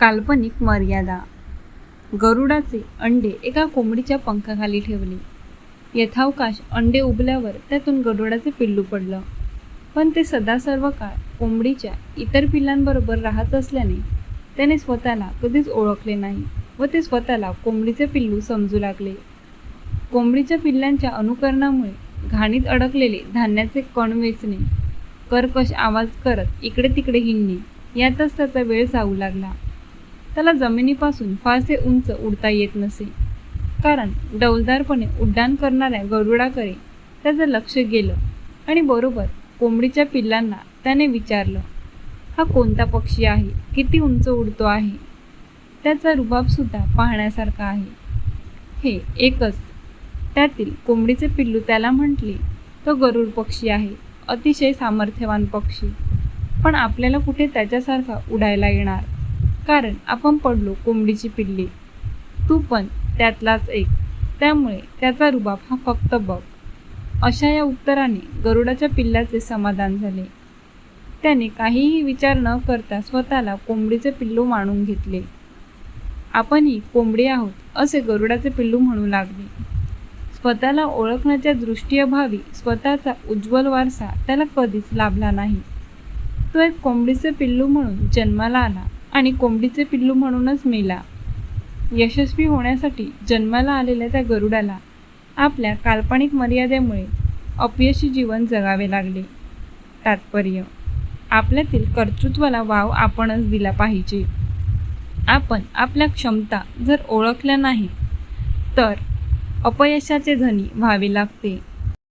काल्पनिक मर्यादा. गरुडाचे अंडे एका कोंबडीच्या पंखाखाली ठेवले. यथावकाश अंडे उबल्यावर त्यातून गरुडाचे पिल्लू पडलं. पण ते सदा सर्व काळ कोंबडीच्या इतर पिल्लांबरोबर राहत असल्याने त्याने स्वतःला कधीच ओळखले नाही व ते स्वतःला कोंबडीचे पिल्लू समजू लागले. कोंबडीच्या पिल्लांच्या अनुकरणामुळे घाणीत अडकलेले धान्याचे कण वेचणे कर्कश आवाज करत इकडे तिकडे हिंडणे यातच त्याचा वेळ जाऊ लागला. त्याला जमिनीपासून फारसे उंच उडता येत नसे. कारण डौलदारपणे उड्डाण करणाऱ्या गरुडाकडे त्याचं लक्ष गेलं आणि बरोबर कोंबडीच्या पिल्लांना त्याने विचारलं हा कोणता पक्षी आहे? किती उंच उडतो आहे? त्याचा रुबाबसुद्धा पाहण्यासारखा आहे. हे एकच. त्यातील कोंबडीचे पिल्लू त्याला म्हटले तो गरुड पक्षी आहे अतिशय सामर्थ्यवान पक्षी. पण आपल्याला कुठे त्याच्यासारखा उडायला येणार? कारण आपण पडलो कोंबडीची पिल्ली. तू पण त्यातलाच एक. त्यामुळे त्याचा रुबाब हा फक्त बघ. अशा या उत्तराने गरुडाच्या पिल्लाचे समाधान झाले. त्याने काहीही विचार न करता स्वतःला कोंबडीचे पिल्लू मानून घेतले. आपणही कोंबडी आहोत असे गरुडाचे पिल्लू म्हणू लागले. स्वतःला ओळखण्याच्या दृष्टीअभावी स्वतःचा उज्ज्वल वारसा त्याला कधीच लाभला नाही. तो एक कोंबडीचे पिल्लू म्हणून जन्माला आला. आणि कोंबडीचे पिल्लू म्हणूनच मेला. यशस्वी होण्यासाठी जन्माला आलेल्या त्या गरुडाला आपल्या काल्पनिक मर्यादेमुळे अपयशी जीवन जगावे लागले. तात्पर्य आपल्यातील कर्तृत्वाला वाव आपणच दिला पाहिजे. आपण आपल्या क्षमता जर ओळखल्या नाही तर अपयशाचे धनी व्हावे लागते.